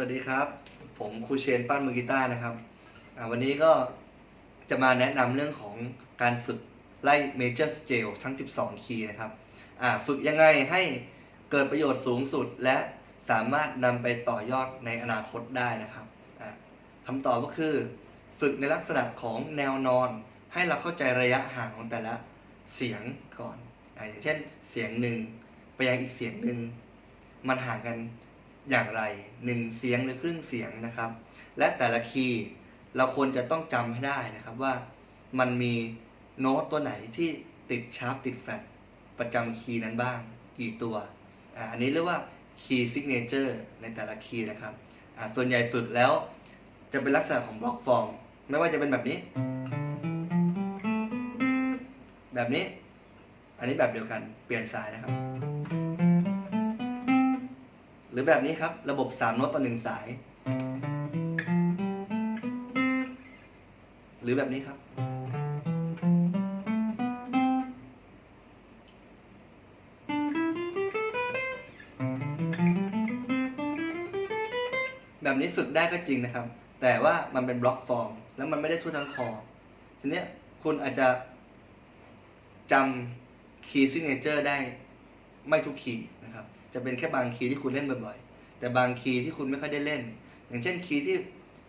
วัสดีครับ ผมครูเชนปั้นมือกีตาร์นะครับ วันนี้ก็จะมาแนะนำเรื่องของการฝึกไล่ Major Scale ทั้ง 12 คีย์นะครับฝึกยังไงให้เกิดประโยชน์สูงสุดและสามารถนำไปต่อยอดในอนาคตได้นะครับคำตอบก็คือฝึกในลักษณะของแนวนอน ให้เราเข้าใจระยะห่างของแต่ละเสียงก่อนออย่างเช่นเสียงหนึ่งไปยังอีกเสียงหนึ่งมันห่างกัน อย่างไรหนึ่งเสียงหรือครึ่งเสียงนะครับ และแต่ละคีย์เราควรจะต้องจำให้ได้นะครับว่ามันมีโน้ตตัวไหนที่ติดชาร์ปติดแฟลตประจำคีย์นั้นบ้าง กี่ตัวอันนี้เรียกว่าคีย์ซิกเนเจอร์ในแต่ละคีย์นะครับส่วนใหญ่ฝึกแล้วจะเป็นลักษณะของบล็อกฟอร์มไม่ว่าจะเป็นแบบนี้ แบบนี้ อันนี้แบบเดียวกันเปลี่ยนสายนะครับ หรือแบบนี้ครับ ระบบ3โน้ตต่อหนึ่งสาย หรือแบบนี้ครับ แบบนี้ฝึกได้ก็จริงนะครับ แต่ว่ามันเป็นบล็อกฟอร์ม แล้วมันไม่ได้ทั่วทั้งคอทีนี้คุณอาจจะจำคีย์ซิกเนเจอร์ได้ ไม่ทุกคีย์นะครับ จะเป็นแค่บางคีย์ที่คุณเล่นบ่อยๆ แต่บางคีย์ที่คุณไม่ค่อยได้เล่น อย่างเช่นคีย์ที่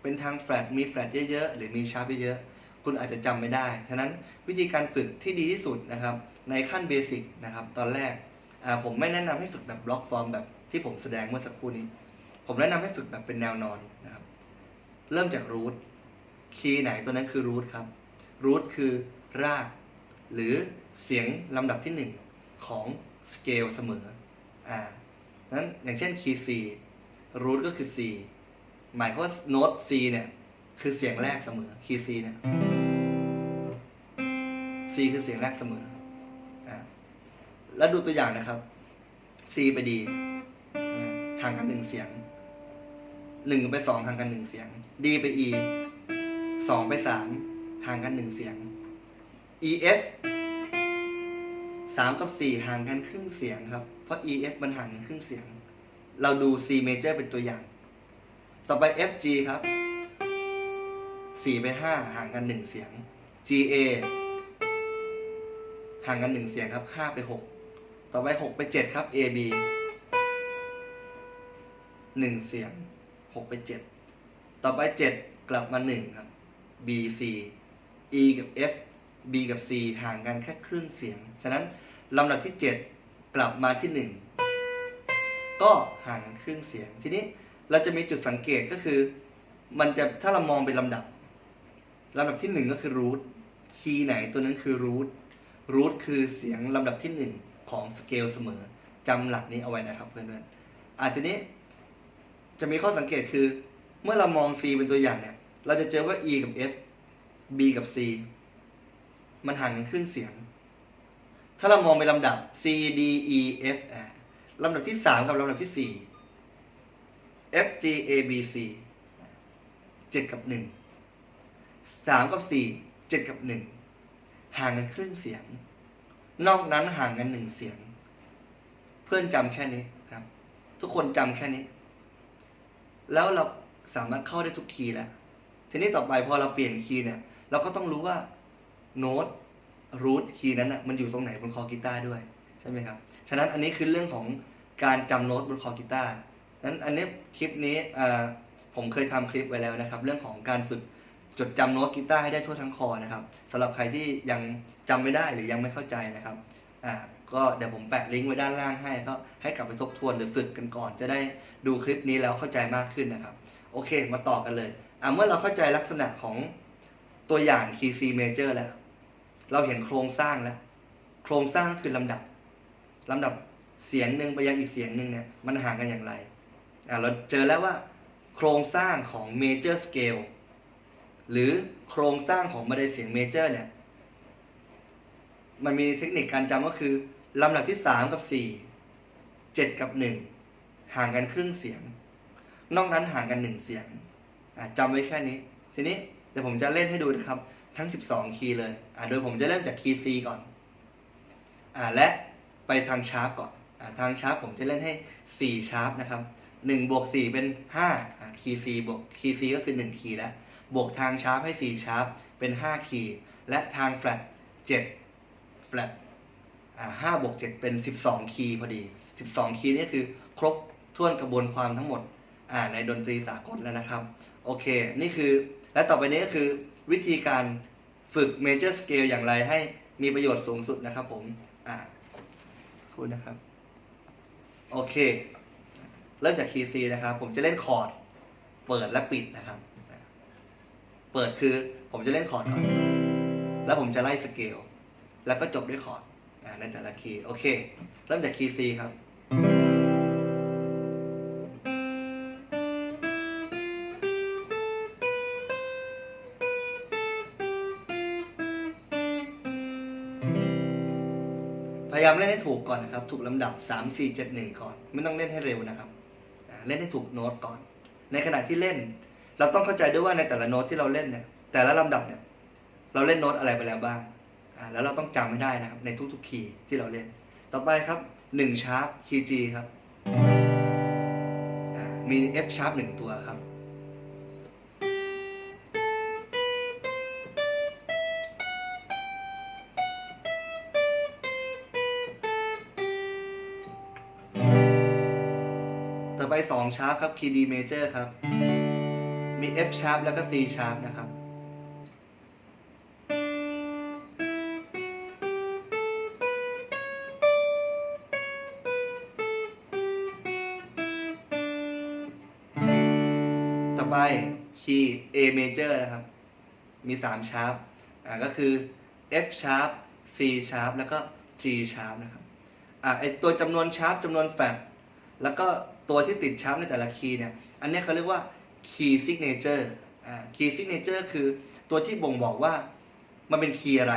เป็นทางแฟลตมีแฟลตเยอะๆ หรือมีชาร์ปเยอะๆ คุณอาจจะจำไม่ได้ ฉะนั้นวิธีการฝึกที่ดีที่สุดนะครับ ในขั้นเบสิกนะครับ ตอนแรก ผมไม่แนะนำให้ฝึกแบบบล็อกฟอร์มแบบที่ผมแสดงเมื่อสักครู่นี้ ผมแนะนำให้ฝึกแบบเป็นแนวนอนนะครับ เริ่มจากรูท คีย์ไหนตัวนั้นคือรูทครับ รูทคือราก หรือเสียงลำดับที่หนึ่งของ สเกลเสมอ อ่านั้นอย่างเช่นคีย์ C รูทก็คือ C หมายความว่าโน้ต C เนี่ย คือเสียงแรกเสมอ คีย์ C เนี่ย C คือเสียงแรกเสมอ อ่า แล้วดูตัวอย่างนะครับ C ไป D อ่าห่างกันหนึ่งเสียง หนึ่งไปสองห่างกันหนึ่งเสียง D ไป E สองไปสามห่างกันหนึ่งเสียง E F สามกับสี่ห่างกันครึ่งเสียงครับ เพราะ E F มันห่างกันครึ่งเสียง เราดู C major เป็นตัวอย่าง ต่อไป F G ครับสี่ไปห้าห่างกันหนึ่งเสียง G A ห่างกันหนึ่งเสียงครับห้าไปหกต่อไปหกไปเจ็ดครับ A B หนึ่งเสียงหกไปเจ็ดต่อไปเจ็ดกลับมาหนึ่งครับ B C E กับ F B กับ C ห่างกันแค่ครึ่งเสียง ฉะนั้นลำดับที่ 7 กลับมาที่ 1 ก็ห่างกันครึ่งเสียง ทีนี้เราจะมีจุดสังเกตก็คือ มันจะถ้าเรามองเป็นลำดับลำดับที่ 1 ก็คือรูทคีย์ไหนตัวนั้นคือรูทรูทคือเสียงลำดับที่ 1 ของสเกลเสมอจำหลักนี้เอาไว้นะครับเพื่อนๆอาจจะนี้จะมีข้อสังเกตคือ เมื่อเรามอง C เป็นตัวอย่างเนี่ย เราจะเจอว่า E กับ F B กับ C มันห่างกันครึ่งเสียง ถ้าเรามองเป็นลำดับ C D E F ลำดับที่สามกับลำดับที่สี่ F G A B C เจ็ดกับหนึ่งสามกับสี่เจ็ดกับหนึ่งห่างกันครึ่งเสียง นอกนั้นห่างกันหนึ่งเสียง เพื่อนจำแค่นี้ครับ ทุกคนจำแค่นี้ แล้วเราสามารถเข้าได้ทุกคีย์แล้วทีนี้ต่อไปพอเราเปลี่ยนคีย์เนี่ย เราก็ต้องรู้ว่า โน้ตรูทคีย์นั้นอะมันอยู่ตรงไหนบนคอกีตาร์ด้วยใช่ไหมครับฉะนั้นอันนี้คือเรื่องของการจำโน้ตบนคอกีตาร์นั้นอันนี้คลิปนี้อ่าผมเคยทำคลิปไว้แล้วนะครับ เรื่องของการฝึกจดจำโน้ตกีตาร์ให้ได้ทั่วทั้งคอนะครับสำหรับใครที่ยังจำไม่ได้หรือยังไม่เข้าใจนะครับอ่าก็เดี๋ยวผมแปะลิงก์ไว้ด้านล่างให้ก็ให้กลับไปทบทวนหรือฝึกกันก่อน จะได้ดูคลิปนี้แล้วเข้าใจมากขึ้นนะครับ โอเค มาต่อกันเลยอะเมื่อเราเข้าใจลักษณะของตัวอย่าง key C major แล้ว เราเห็นโครงสร้างแล้ว โครงสร้างคือลำดับลำดับเสียงหนึ่งไปยังอีกเสียงหนึ่งเนี่ยมันห่างกันอย่างไรอะเราเจอแล้วว่า โครงสร้างของ major scale หรือโครงสร้างของบันไดเสียง major เนี่ยมันมีเทคนิคการจำก็คือลำดับที่สามกับสี่เจ็ดกับหนึ่งห่างกันครึ่งเสียง นอกนั้นห่างกันหนึ่งเสียงจำไว้แค่นี้ ทีนี้เดี๋ยวผมจะเล่นให้ดูนะครับ ทั้ง 12 คีย์เลย อ่าโดยผมจะเริ่มจากคีย์ C ก่อน อ่าและไปทางชาร์ปก่อน อ่าทางชาร์ปผมจะเล่นให้4ชาร์ปนะครับหนึ่งบวกสี่เป็นห้าคีย์ซีบวกคีย์ซีก็คือหนึ่งคีย์แล้ว บวกทางชาร์ปให้สี่ชาร์ปเป็นห้าคีย์ และทางแฟลตเจ็ดแฟลตอ่าห้าบวกเจ็ดเป็นสิบสองคีย์พอดีสิบสองคีย์นี่คือครบถ้วนกระบวนความทั้งหมด อ่าในดนตรีสากลแล้วนะครับ โอเค นี่คือและต่อไปนี้ก็คือ วิธีการฝึก major scale อย่างไรให้มีประโยชน์สูงสุดนะครับผม อ่าคุณนะครับ โอเค เริ่มจากคีย์ C นะครับ ผมจะเล่นคอร์ด เปิดและปิดนะครับ เปิดคือผมจะเล่นคอร์ดก่อน แล้วผมจะไล่สเกล แล้วก็จบด้วยคอร์ดอ่าในแต่ละคีย์ โอเค เริ่มจากคีย์ C ครับ เล่นให้ถูกก่อนนะครับ ถูกลำดับ 3 4 7 1 ก่อน ไม่ต้องเล่นให้เร็วนะครับ เล่นให้ถูกโน้ตก่อน ในขณะที่เล่น เราต้องเข้าใจด้วยว่าในแต่ละโน้ตที่เราเล่นเนี่ย แต่ละลำดับเนี่ย เราเล่นโน้ตอะไรไปแล้วบ้าง แล้วเราต้องจำให้ได้นะครับ ในทุกๆคีย์ที่เราเล่น ต่อไปครับ1ชาร์ปคีย์ G ครับอ่ามี F sharp 1ตัวครับ ชาร์ปครับคีย์ D major ครับ มี F sharp แล้วก็ C sharp นะครับ ต่อไปคีย์ A major นะครับ มี3ชาร์ปอ่าก็คือ F sharp C sharp แล้วก็ G sharp นะครับ อ่าไอตัวจำนวนชาร์ปจำนวนแฟลตแล้วก็ ตัวที่ติดชาร์ปในแต่ละคีย์เนี่ย อันนี้เขาเรียกว่า key signature อ่า key signature คือตัวที่บ่งบอกว่ามันเป็นคีย์อะไร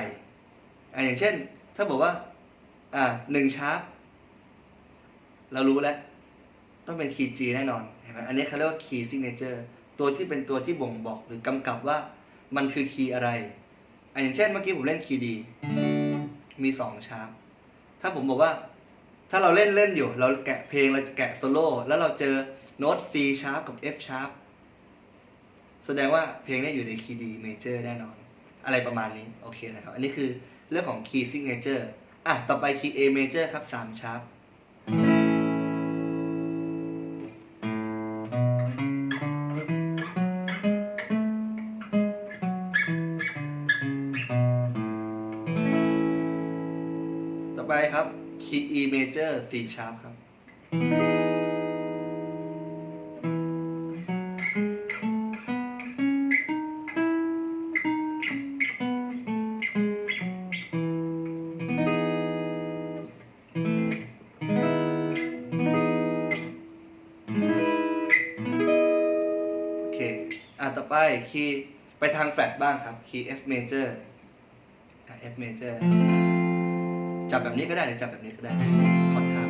อ่า อย่างเช่น ถ้าบอกว่า อ่าหนึ่งชาร์ปเรารู้แล้ว ต้องเป็นคีย์ G แน่นอนเห็นไหมอันนี้เขาเรียกว่า key signature ตัวที่เป็นตัวที่บ่งบอกหรือกำกับว่ามันคือคีย์อะไร อะอย่างเช่นเมื่อกี้ผมเล่นคีย์ D มีสองชาร์ปถ้าผมบอกว่า ถ้าเราเล่นเล่นอยู่ เราแกะเพลงเราแกะโซโล่แล้วเราเจอโน้ต C sharp กับ F sharp แสดงว่าเพลงนี้อยู่ในคีย์ดีเมเจอร์แน่นอน อะไรประมาณนี้ โอเคนะครับ อันนี้คือเรื่องของคีย์ซิกเนเจอร์อะ ต่อไปคีย์ A major ครับ3 sharp คีย์ E major 4 sharp ครับ โอเค อะต่อไปคีย์ไปทางแฟลตบ้างครับ คีย์ F major อะ F major นะครับ จับแบบนี้ก็ได้หรือจับแบบนี้ก็ได้คอนทา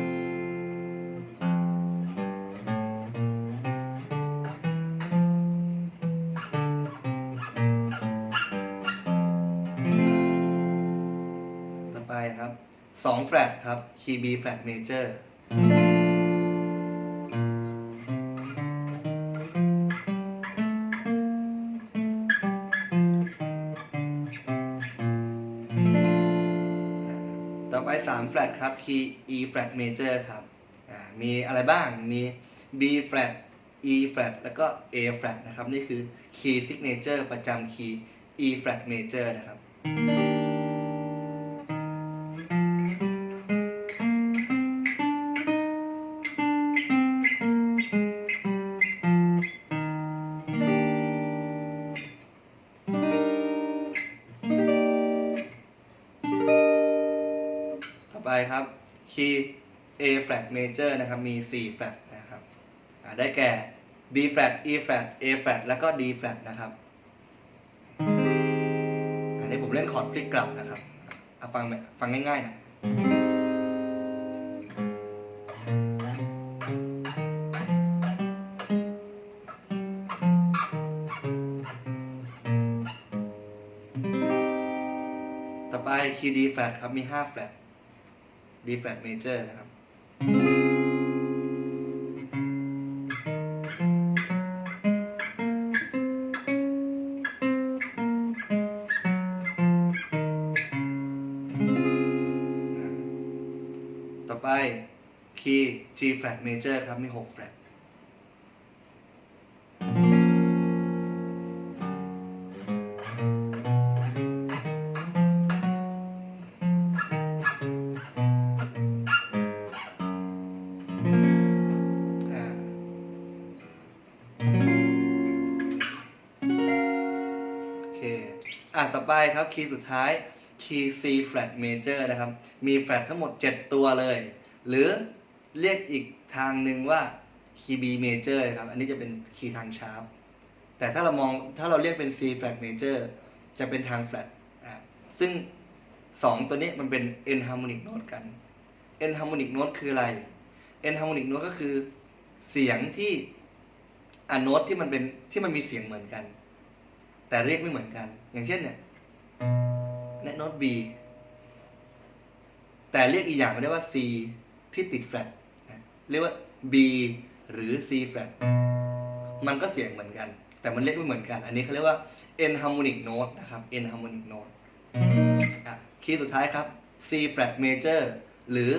ต่อไปครับสองแฟลตครับคีย์บีแฟลตเมเจอร์ ไป3 flat ครับ คือ E flat major ครับ มีอะไรบ้าง มี B flat E flat แล้วก็ A flat นะครับ นี่คือ key signature ประจำ key E flat major นะครับ ครับคีย์ A flat major นะครับ มี 4 flat นะครับ ได้แก่ B flat E flat A flat แล้วก็ D flat นะครับ อันนี้ผมเล่นคอร์ดพลิกกลับนะครับเอาฟังฟังง่ายๆนะต่อไปคีย์ D flat ครับ มี 5 flat D flat major นะครับ ต่อไปคีย์ G flat major ครับ มี 6 แฟลต อะต่อไปครับคีย์สุดท้ายคีย์ C flat major นะครับ มีแฟลตทั้งหมด 7 ตัวเลย หรือเรียกอีกทางหนึ่งว่าคีย์ B major นะครับ อันนี้จะเป็นคีย์ทางชาร์ปแต่ถ้าเรามองถ้าเราเรียกเป็น C flat major จะเป็นทางแฟลตอะซึ่ง 2 ตัวนี้มันเป็น N harmonic note กัน N harmonic note คืออะไร N harmonic note ก็คือเสียงที่อะโน้ตที่มันเป็นที่มันมีเสียงเหมือนกัน แต่เรียกไม่เหมือนกัน อย่างเช่นเนี่ยเนี่ยโน้ต B แต่เรียกอีกอย่างไม่ได้ว่า C ที่ติดแฟลตเรียกว่า B หรือ C flat มันก็เสียงเหมือนกัน แต่มันเรียกไม่เหมือนกัน อันนี้เขาเรียกว่า N harmonic note นะครับ N harmonic note คีย์สุดท้ายครับ C flat major หรือ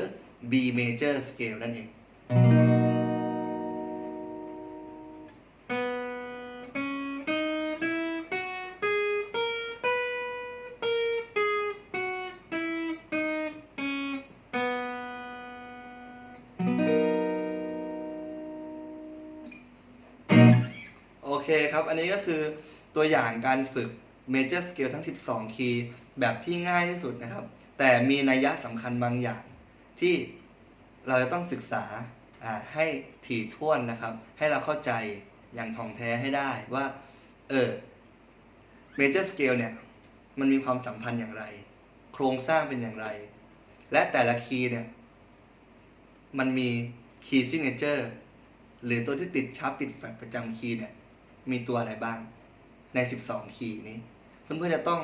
B major scale นั่นเอง เคครับ อันนี้ก็คือตัวอย่างการฝึก Major Scale ทั้ง 12 คีย์แบบที่ง่ายที่สุดนะครับ แต่มีนัยยะสำคัญบางอย่าง ที่เราจะต้องศึกษาให้ถี่ถ้วนนะครับ ให้เราเข้าใจอย่างถ่องแท้ให้ได้ว่า เออ Major Scale เนี่ย มันมีความสัมพันธ์อย่างไร โครงสร้างเป็นอย่างไร และแต่ละคีย์เนี่ย มันมีคีย์ซิเนเจอร์หรือตัวที่ติดชาร์ปติดแฟลตประจำคีย์เนี่ย มีตัวอะไรบ้าง ใน 12 คีย์นี้ เพื่อนๆจะต้อง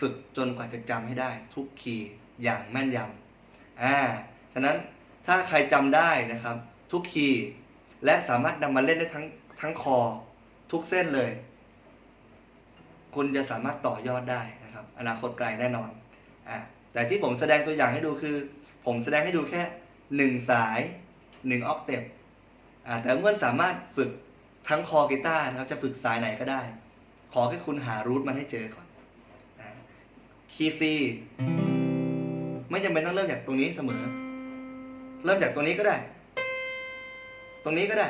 ฝึกจนกว่าจะจำให้ได้ทุกคีย์อย่างแม่นยำอ่าฉะนั้นถ้าใครจำได้นะครับ ทุกคีย์และสามารถนำมาเล่นได้ทั้งทั้งคอ ทุกเส้นเลย คุณจะสามารถต่อยอดได้นะครับ อนาคตไกลแน่นอนอ่าแต่ที่ผมแสดงตัวอย่างให้ดูคือ ผมแสดงให้ดูแค่หนึ่งสายหนึ่งออกเทปอ่าแต่เพื่อนสามารถฝึก ทั้งคอกีตาร์นะครับจะฝึกสายไหนก็ได้ ขอแค่คุณหารูทมันให้เจอก่อนคีย์ซีไม่จำเป็นต้องเริ่มจากตรงนี้เสมอ เริ่มจากตรงนี้ก็ได้ ตรงนี้ก็ได้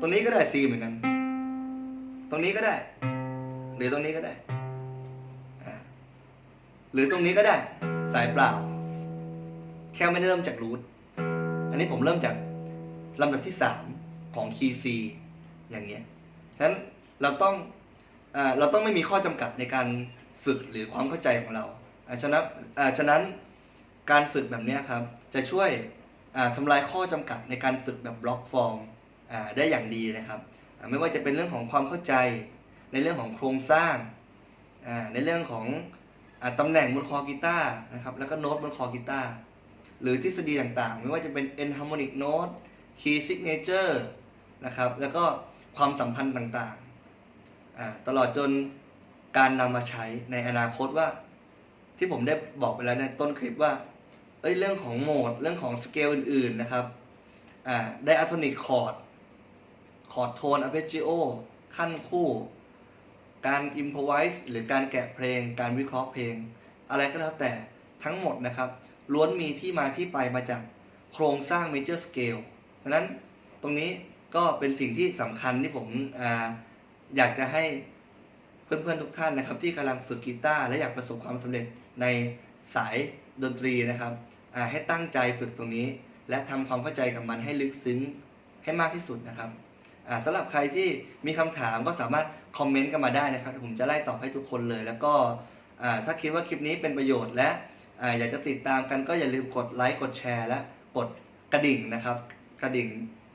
ตรงนี้ก็ได้ซีเหมือนกัน ตรงนี้ก็ได้ หรือตรงนี้ก็ได้ หรือตรงนี้ก็ได้ สายเปล่า แค่ไม่ได้เริ่มจากรูทอันนี้ผมเริ่มจากลำดับที่สาม ของคีย์ซีอย่างเงี้ยฉะนั้นเราต้องอเราต้องไม่มีข้อจำกัดในการฝึกหรือความเข้าใจของเราฉะนั้นฉะนั้นการฝึกแบบนี้ครับจะช่วยอ่าทำลายข้อจำกัดในการฝึกแบบบล็อกฟอร์มได้อย่างดีนะครับไม่ว่าจะเป็นเรื่องของความเข้าใจ ในเรื่องของโครงสร้างในเรื่องของอาตำแหน่งบนคอกีตาร์นะครับแล้วก็โน้ตบนคอกีตาร์หรือทฤษฎีต่างๆ ไม่ว่าจะเป็น N harmonic note key signature นะครับ แล้วก็ความสัมพันธ์ต่างๆ ตลอดจนการนำมาใช้ในอนาคตว่า ที่ผมได้บอกไปแล้วในต้นคลิปว่าเอ้ยเรื่องของโหมด เรื่องของสเกลอื่น ๆนะครับไดอะโทนิกคอร์ดคอร์ดโทนอะเพจิโอขั้นคู่ การอิมพอไวส์หรือการแกะเพลง การวิเคราะห์เพลง อะไรก็แล้วแต่ทั้งหมดนะครับล้วนมีที่มาที่ไปมาจากโครงสร้าง Major Scale ฉะนั้นตรงนี้ ก็เป็นสิ่งที่สำคัญที่ผมออยากจะให้เพื่อนๆทุกท่านนะครับ ที่กำลังฝึกกีตาร์และอยากประสบความสำเร็จในสายดนตรีนะครับให้ตั้งใจฝึกตรงนี้ และทำความเข้าใจกับมันให้ลึกซึ้งให้มากที่สุดนะครับอ่าสำหรับใครที่มีคำถามก็สามารถคอมเมนต์กันมาได้นะครับ ผมจะไล่ตอบให้ทุกคนเลย แล้วก็ถ้าคิดว่าคลิปนี้เป็นประโยชน์และออยากจะติดตามกันก็อย่าลืมกดไลค์กดแชร์ และกดกระดิ่งนะครับ กระดิ่ง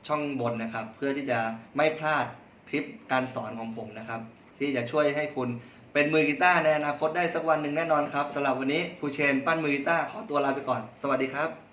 ช่องบนนะครับ เพื่อที่จะไม่พลาดคลิปการสอนของผมนะครับ ที่จะช่วยให้คุณเป็นมือกีตาร์ในอนาคตได้สักวันหนึ่งแน่นอนครับสำหรับวันนี้ครูเชนปั้นมือกีตาร์ขอตัวลาไปก่อน สวัสดีครับ